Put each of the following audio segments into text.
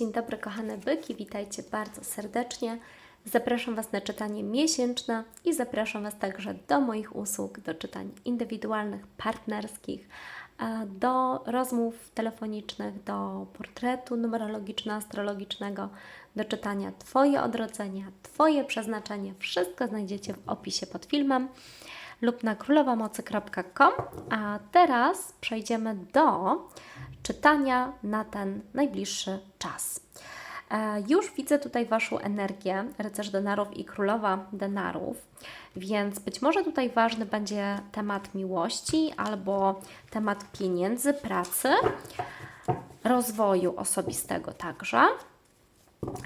Dzień dobry, kochane byki, witajcie bardzo serdecznie. Zapraszam Was na czytanie miesięczne i zapraszam Was także do moich usług, do czytań indywidualnych, partnerskich, e, do rozmów telefonicznych, do portretu numerologiczno-astrologicznego, do czytania Twoje odrodzenia, Twoje przeznaczenie. Wszystko znajdziecie w opisie pod filmem lub na królowamocy.com. A teraz przejdziemy do czytania na ten najbliższy czas. E, Już widzę tutaj Waszą energię, rycerz denarów i królowa denarów, więc być może tutaj ważny będzie temat miłości albo temat pieniędzy, pracy, rozwoju osobistego także.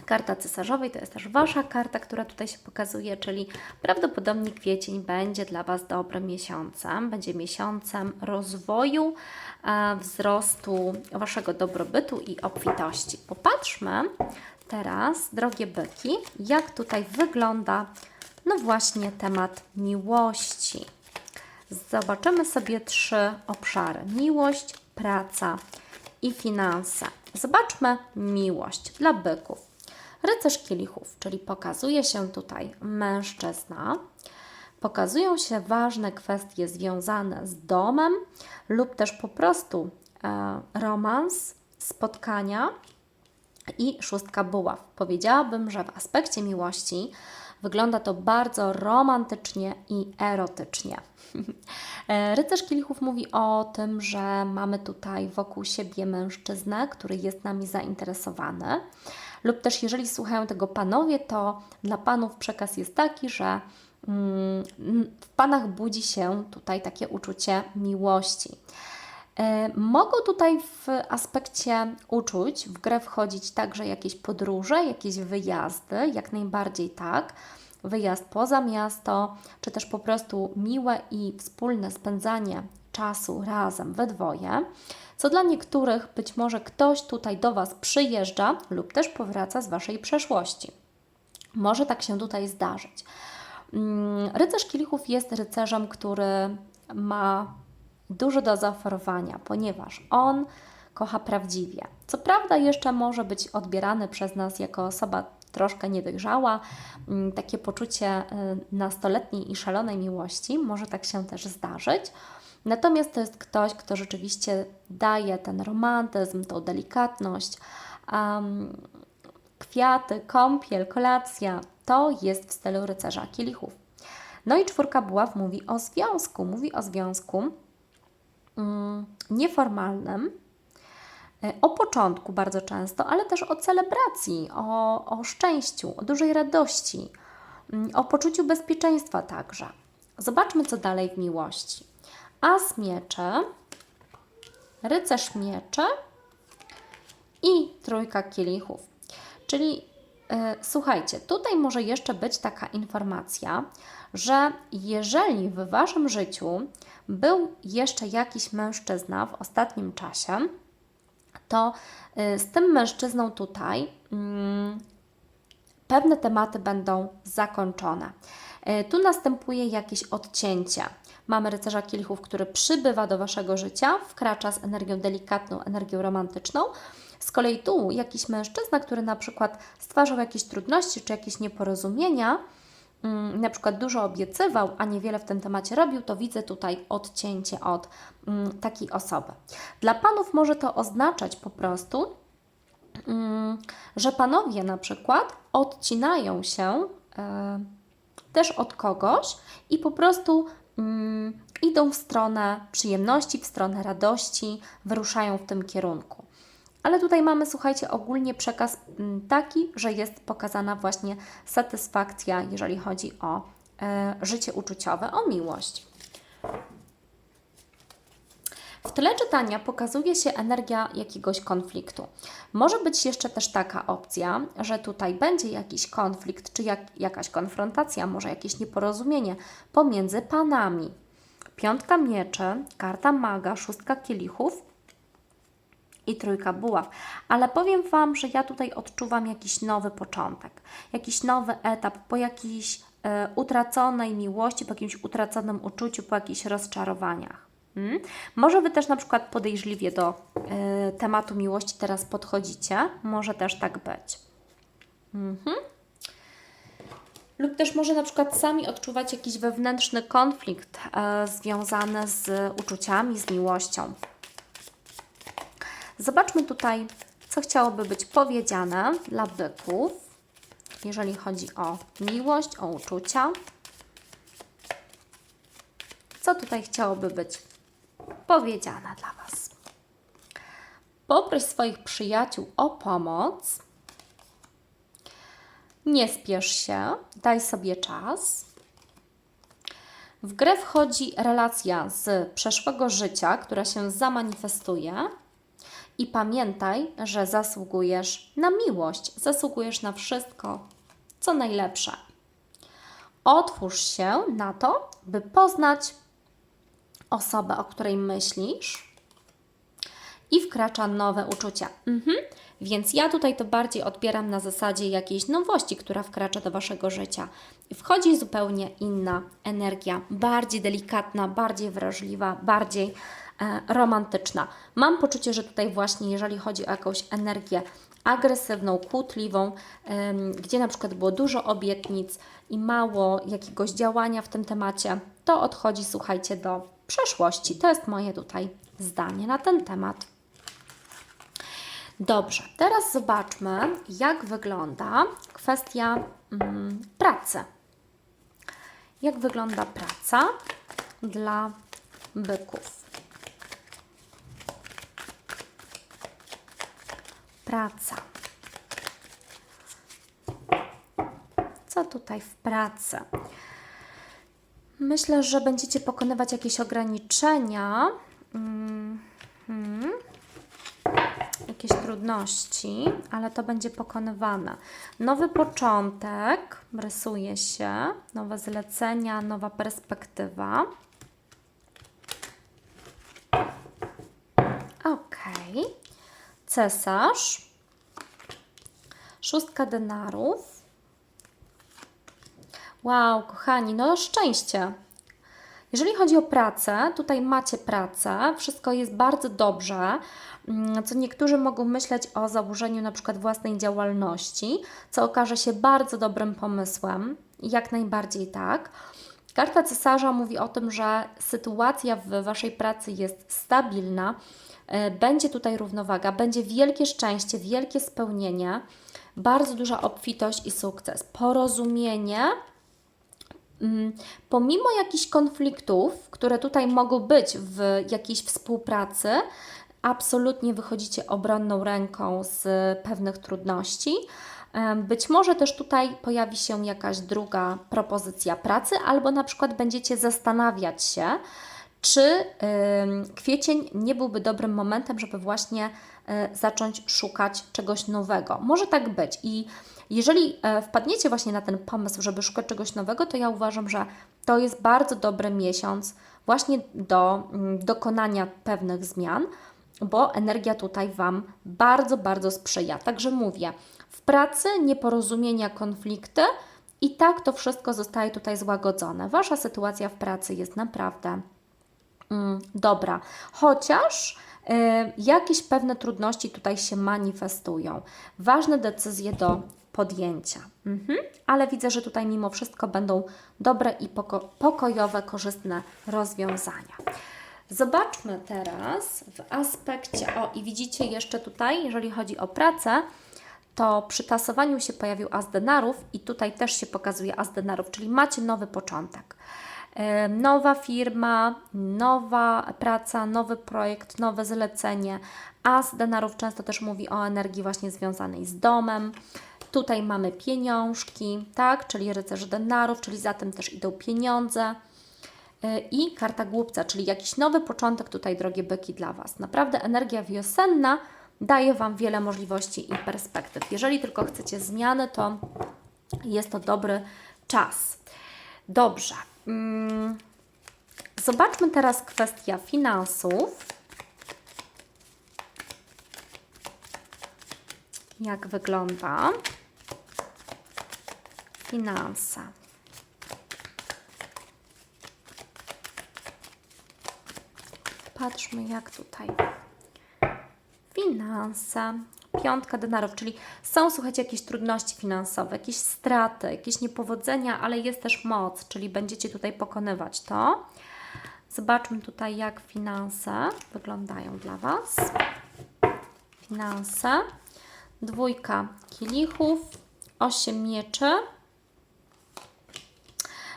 Karta cesarzowej to jest też Wasza karta, która tutaj się pokazuje, czyli prawdopodobnie kwiecień będzie dla Was dobrym miesiącem, będzie miesiącem rozwoju, e, wzrostu Waszego dobrobytu i obfitości. Popatrzmy teraz, drogie byki, jak tutaj wygląda, no właśnie, temat miłości. Zobaczymy sobie trzy obszary: miłość, praca i finanse. Zobaczmy miłość dla byków. Rycerz kielichów, czyli pokazuje się tutaj mężczyzna, pokazują się ważne kwestie związane z domem lub też po prostu e, romans, spotkania i szóstka buław. Powiedziałabym, że w aspekcie miłości wygląda to bardzo romantycznie i erotycznie. E, Rycerz Kielichów mówi o tym, że mamy tutaj wokół siebie mężczyznę, który jest nami zainteresowany. Lub też, jeżeli słuchają tego panowie, to dla panów przekaz jest taki, że mm, w panach budzi się tutaj takie uczucie miłości. E, Mogą tutaj w aspekcie uczuć w grę wchodzić także jakieś podróże, jakieś wyjazdy, jak najbardziej tak. Wyjazd poza miasto, czy też po prostu miłe i wspólne spędzanie czasu razem we dwoje, co dla niektórych być może ktoś tutaj do Was przyjeżdża lub też powraca z Waszej przeszłości. Może tak się tutaj zdarzyć. Mm, Rycerz kielichów jest rycerzem, który ma dużo do zaoferowania, ponieważ on kocha prawdziwie. Co prawda, jeszcze może być odbierany przez nas jako osoba troszkę niedojrzała, mm, takie poczucie y, nastoletniej i szalonej miłości, może tak się też zdarzyć. Natomiast to jest ktoś, kto rzeczywiście daje ten romantyzm, tą delikatność, um, kwiaty, kąpiel, kolacja. To jest w stylu rycerza kielichów. No i czwórka buław mówi o związku, mówi o związku nieformalnym, e, o początku bardzo często, ale też o celebracji, o, o szczęściu, o dużej radości, mm, o poczuciu bezpieczeństwa także. Zobaczmy, co dalej w miłości. As miecze, rycerz miecze i trójka kielichów. Czyli słuchajcie, tutaj może jeszcze być taka informacja, że jeżeli w Waszym życiu był jeszcze jakiś mężczyzna w ostatnim czasie, to y, z tym mężczyzną tutaj mm, pewne tematy będą zakończone. Y, Tu następuje jakieś odcięcie. Mamy rycerza kielichów, który przybywa do Waszego życia, wkracza z energią delikatną, energią romantyczną. Z kolei tu jakiś mężczyzna, który na przykład stwarzał jakieś trudności czy jakieś nieporozumienia, mm, na przykład dużo obiecywał, a niewiele w tym temacie robił, to widzę tutaj odcięcie od mm, takiej osoby. Dla panów może to oznaczać po prostu, mm, że panowie na przykład odcinają się e, też od kogoś i po prostu idą w stronę przyjemności, w stronę radości, wyruszają w tym kierunku. Ale tutaj mamy, słuchajcie, ogólnie przekaz mm, taki, że jest pokazana właśnie satysfakcja, jeżeli chodzi o e, życie uczuciowe, o miłość. W tle czytania pokazuje się energia jakiegoś konfliktu. Może być jeszcze też taka opcja, że tutaj będzie jakiś konflikt, czy jak, jakaś konfrontacja, może jakieś nieporozumienie pomiędzy panami. Piątka mieczy, karta maga, szóstka kielichów i trójka buław. Ale powiem Wam, że ja tutaj odczuwam jakiś nowy początek, jakiś nowy etap po jakiejś e, utraconej miłości, po jakimś utraconym uczuciu, po jakichś rozczarowaniach. Mm. Może Wy też na przykład podejrzliwie do y, tematu miłości teraz podchodzicie. Może też tak być. Mhm. Lub też może na przykład sami odczuwać jakiś wewnętrzny konflikt e, związany z uczuciami, z miłością. Zobaczmy tutaj, co chciałoby być powiedziane dla byków, jeżeli chodzi o miłość, o uczucia. Co tutaj chciałoby być powiedziane dla Was? Poproś swoich przyjaciół o pomoc. Nie spiesz się, daj sobie czas. W grę wchodzi relacja z przeszłego życia, która się zamanifestuje. I pamiętaj, że zasługujesz na miłość, zasługujesz na wszystko, co najlepsze. Otwórz się na to, by poznać osobę, o której myślisz, i wkracza nowe uczucia. Mhm. Więc ja tutaj to bardziej odbieram na zasadzie jakiejś nowości, która wkracza do Waszego życia. Wchodzi zupełnie inna energia, bardziej delikatna, bardziej wrażliwa, bardziej romantyczna. Mam poczucie, że tutaj właśnie, jeżeli chodzi o jakąś energię agresywną, kłótliwą, gdzie na przykład było dużo obietnic i mało jakiegoś działania w tym temacie, to odchodzi, słuchajcie, do przeszłości. To jest moje tutaj zdanie na ten temat. Dobrze, teraz zobaczmy, jak wygląda kwestia mm, pracy. Jak wygląda praca dla byków? Praca. Co tutaj w pracy? Myślę, że będziecie pokonywać jakieś ograniczenia. Mhm jakieś trudności, ale to będzie pokonywane. Nowy początek rysuje się, nowe zlecenia, nowa perspektywa. Ok. Cesarz. Szóstka denarów. Wow, kochani, no szczęście. Jeżeli chodzi o pracę, tutaj macie pracę, wszystko jest bardzo dobrze, mm, co niektórzy mogą myśleć o założeniu na przykład własnej działalności, co okaże się bardzo dobrym pomysłem, jak najbardziej tak. Karta cesarza mówi o tym, że sytuacja w Waszej pracy jest stabilna, będzie tutaj równowaga, będzie wielkie szczęście, wielkie spełnienie, bardzo duża obfitość i sukces, porozumienie Mm, pomimo jakichś konfliktów, które tutaj mogą być w jakiejś współpracy, absolutnie wychodzicie obronną ręką z pewnych trudności. Być może też tutaj pojawi się jakaś druga propozycja pracy, albo na przykład będziecie zastanawiać się, czy kwiecień nie byłby dobrym momentem, żeby właśnie e, zacząć szukać czegoś nowego. Może tak być i jeżeli e, wpadniecie właśnie na ten pomysł, żeby szukać czegoś nowego, to ja uważam, że to jest bardzo dobry miesiąc właśnie do mm, dokonania pewnych zmian, bo energia tutaj Wam bardzo, bardzo sprzyja. Także mówię, w pracy nieporozumienia, konflikty i tak to wszystko zostaje tutaj złagodzone. Wasza sytuacja w pracy jest naprawdę dobra, chociaż y, jakieś pewne trudności tutaj się manifestują. Ważne decyzje do podjęcia. Mhm. Ale widzę, że tutaj mimo wszystko będą dobre i poko pokojowe, korzystne rozwiązania. Zobaczmy teraz w aspekcie, o i widzicie jeszcze tutaj, jeżeli chodzi o pracę, to przy tasowaniu się pojawił as denarów i tutaj też się pokazuje as denarów, czyli macie nowy początek. Nowa firma, nowa praca, nowy projekt, nowe zlecenie. As denarów często też mówi o energii właśnie związanej z domem, Tutaj mamy pieniążki, tak, czyli rycerz denarów, czyli za tym też idą pieniądze. Y, I karta głupca, czyli jakiś nowy początek tutaj, drogie byki, dla Was. Naprawdę energia wiosenna daje Wam wiele możliwości i perspektyw. Jeżeli tylko chcecie zmiany, to jest to dobry czas. Dobrze. Mm, zobaczmy teraz kwestia finansów. Jak wygląda? finanse. Popatrzmy, jak tutaj. Finanse. Piątka denarów, czyli są, słuchajcie, jakieś trudności finansowe, jakieś straty, jakieś niepowodzenia, ale jest też moc, czyli będziecie tutaj pokonywać to. Zobaczmy tutaj, jak finanse wyglądają dla Was. Finanse. Dwójka kielichów, osiem mieczy.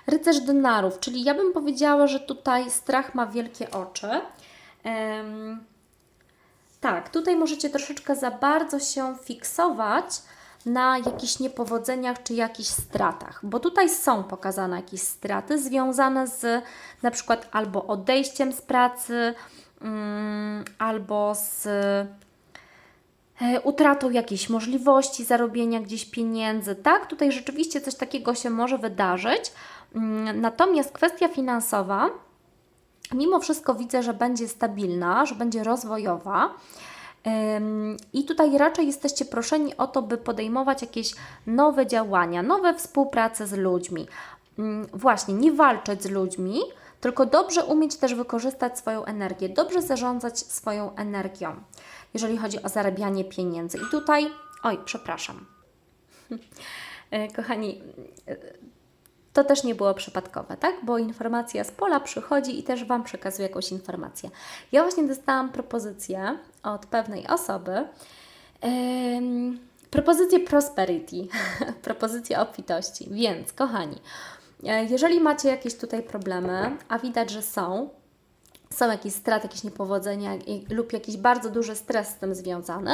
Rycerz denarów, czyli ja bym powiedziała, że tutaj strach ma wielkie oczy. Em, tak, tutaj możecie troszeczkę za bardzo się fiksować na jakichś niepowodzeniach czy jakichś stratach, bo tutaj są pokazane jakieś straty związane z na przykład albo odejściem z pracy, mm, albo z e, utratą jakiejś możliwości zarobienia gdzieś pieniędzy, tak? Tutaj rzeczywiście coś takiego się może wydarzyć. Mm, Natomiast kwestia finansowa, mimo wszystko widzę, że będzie stabilna, że będzie rozwojowa. I tutaj raczej jesteście proszeni o to, by podejmować jakieś nowe działania, nowe współprace z ludźmi. Właśnie, nie walczyć z ludźmi, tylko dobrze umieć też wykorzystać swoją energię, dobrze zarządzać swoją energią, jeżeli chodzi o zarabianie pieniędzy. I tutaj, oj, przepraszam. E, Kochani, to też nie było przypadkowe, tak? Bo informacja z pola przychodzi i też Wam przekazuje jakąś informację. Ja właśnie dostałam propozycję od pewnej osoby. Propozycję prosperity, propozycję obfitości. Więc, kochani, e, jeżeli macie jakieś tutaj problemy, a widać, że są, są jakieś straty, jakieś niepowodzenia lub jakiś bardzo duży stres z tym związany,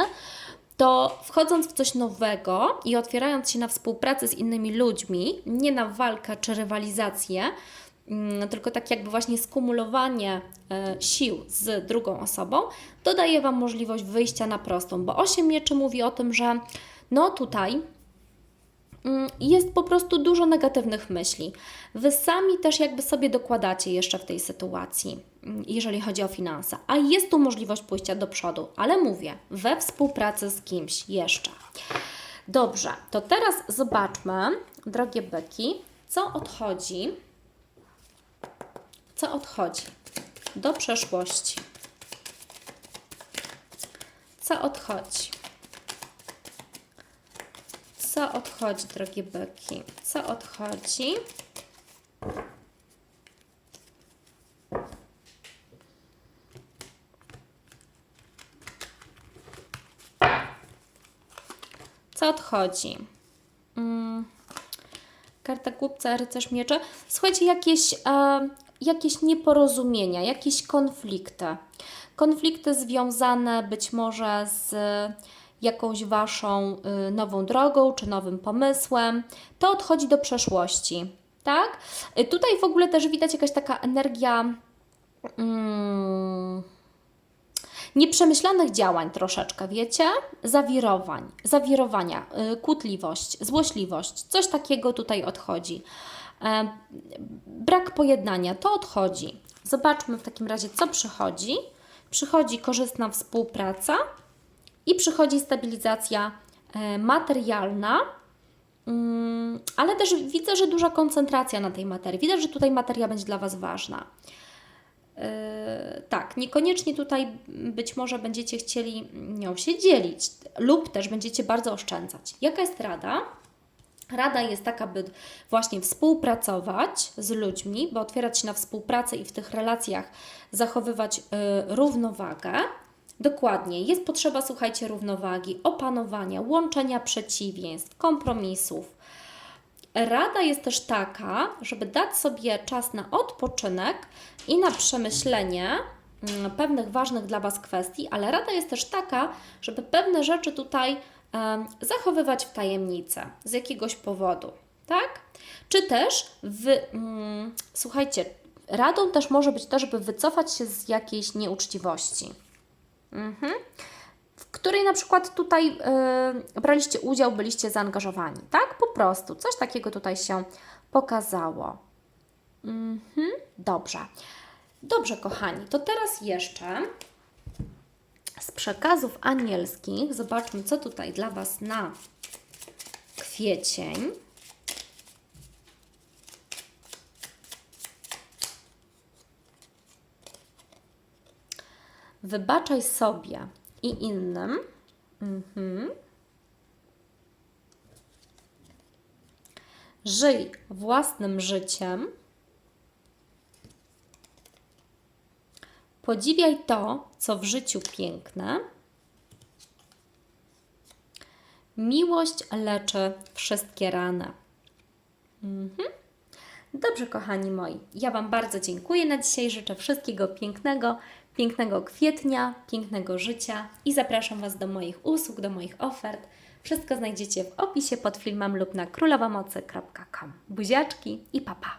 to wchodząc w coś nowego i otwierając się na współpracę z innymi ludźmi, nie na walkę czy rywalizację, mm, tylko tak jakby właśnie skumulowanie e, sił z drugą osobą, to daje Wam możliwość wyjścia na prostą, bo 8 mieczy mówi o tym, że no tutaj mm, jest po prostu dużo negatywnych myśli. Wy sami też jakby sobie dokładacie jeszcze w tej sytuacji, jeżeli chodzi o finanse. A jest tu możliwość pójścia do przodu, ale mówię, we współpracy z kimś jeszcze. Dobrze, to teraz zobaczmy, drogie byki, co odchodzi, co odchodzi do przeszłości. Co odchodzi? Co odchodzi, drogie byki? Co odchodzi? Co odchodzi? Mm. Karta głupca, rycerz mieczy. Słuchajcie, jakieś, e, jakieś nieporozumienia, jakieś konflikty. Konflikty związane być może z jakąś Waszą y, nową drogą czy nowym pomysłem. To odchodzi do przeszłości, tak? Y, Tutaj w ogóle też widać jakaś taka energia mm, nieprzemyślanych działań troszeczkę, wiecie? Zawirowań, zawirowania, y, kłótliwość, złośliwość, coś takiego tutaj odchodzi. E, brak pojednania, to odchodzi. Zobaczmy w takim razie, co przychodzi. Przychodzi korzystna współpraca i przychodzi stabilizacja e, materialna, Mm, ale też widzę, że duża koncentracja na tej materii. Widać, że tutaj materia będzie dla Was ważna. Tak, niekoniecznie tutaj być może będziecie chcieli nią się dzielić, lub też będziecie bardzo oszczędzać. Jaka jest rada? Rada jest taka, by właśnie współpracować z ludźmi, by otwierać się na współpracę i w tych relacjach zachowywać y, równowagę. Dokładnie, jest potrzeba, słuchajcie, równowagi, opanowania, łączenia przeciwieństw, kompromisów. Rada jest też taka, żeby dać sobie czas na odpoczynek i na przemyślenie mm, pewnych ważnych dla Was kwestii, ale rada jest też taka, żeby pewne rzeczy tutaj zachowywać w tajemnicy z jakiegoś powodu, tak? Czy też, mm, słuchajcie, radą też może być to, żeby wycofać się z jakiejś nieuczciwości. Mhm której na przykład tutaj y, braliście udział, byliście zaangażowani, tak? Po prostu coś takiego tutaj się pokazało. Mhm, dobrze. Dobrze, kochani, to teraz jeszcze z przekazów anielskich zobaczmy, co tutaj dla Was na kwiecień. Wybaczaj sobie i innym. Mhm. Żyj własnym życiem. Podziwiaj to, co w życiu piękne. Miłość leczy wszystkie rany. Mhm. Dobrze, kochani moi, ja Wam bardzo dziękuję na dzisiaj. Życzę wszystkiego pięknego, pięknego kwietnia, pięknego życia i zapraszam Was do moich usług, do moich ofert. Wszystko znajdziecie w opisie pod filmem lub na królowamocy.com. Buziaczki i papa!